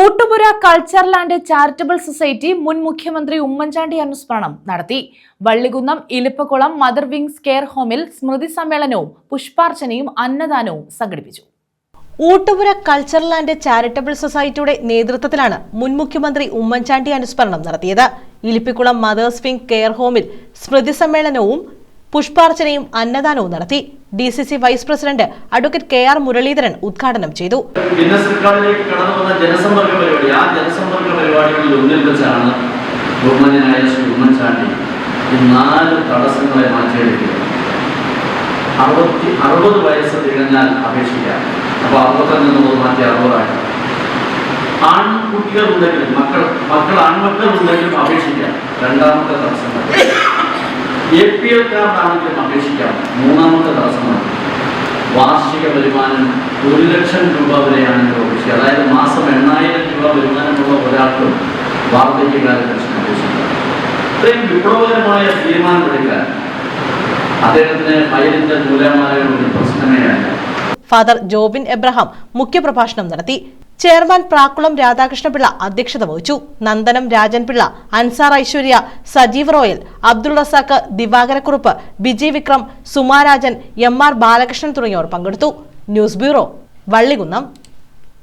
Oottupura culture land charitable society മുൻ മുഖ്യമന്ത്രി ഉമ്മൻചാണ്ടി അനുസ്മരണം നടത്തി. Vallikunnam Elippakulam mother wings care ഹോമിൽ സ്മൃതി സമ്മേളനവും പുഷ്പാർച്ചനയും അന്നദാനവും സംഘടിപ്പിച്ചു. ഊട്ടുപുര കൾച്ചറൽ ആൻഡ് ചാരിറ്റബിൾ സൊസൈറ്റിയുടെ നേതൃത്വത്തിലാണ് മുൻ മുഖ്യമന്ത്രി ഉമ്മൻചാണ്ടി അനുസ്മരണം നടത്തിയത്. ഇലിപ്പിക്കുളം മദേഴ്സ് വിങ് കെയർ ഹോമിൽ സ്മൃതി സമ്മേളനവും പുഷ്പാർച്ചനയും അന്നദാനവും നടത്തി. D C C vice president advocate K R Muraleedharan ഉദ്ഘാടനം ചെയ്തു. വയസ്സ് അപ്പോൾ ആൺകുട്ടികൾ ഉണ്ടെങ്കിലും മക്കൾ മക്കൾ ആൺമക്കൾ ഉണ്ടെങ്കിലും അപേക്ഷിക്കാം. രണ്ടാമത്തെ തടസ്സങ്ങൾ എ പി എൽ കാർഡാണെങ്കിലും അപേക്ഷിക്കാം. മൂന്നാമത്തെ തടസ്സമാണ്. വാർഷിക വരുമാനം ഒരു ലക്ഷം രൂപ വരെയാണ് അപേക്ഷിക്കുക അതായത് മാസം എണ്ണായിരം രൂപ വരുമാനമുള്ള ഒരാൾക്കും വാർദ്ധക്യകാല പെൻഷൻ അപേക്ഷിക്കാം. ഇത്രയും വിപ്ലവകരമായ തീരുമാനമെടുക്കാൻ അദ്ദേഹത്തിന് ഫയലിന്റെ മൂലമായ ഒരു പ്രശ്നമേ ഫാദർ ജോബിൻ എബ്രഹാം മുഖ്യപ്രഭാഷണം നടത്തി ചെയർമാൻ പ്രാക്കുളം രാധാകൃഷ്ണപിള്ള അധ്യക്ഷത വഹിച്ചു. Nandanam Rajanpillai Ansar Aishwarya Sajeev Royal Abdul Razak Divakarakurup Biji Vikram Sumarajan M R Balakrishnan തുടങ്ങിയവർ പങ്കെടുത്തു. News bureau Vallikunnam.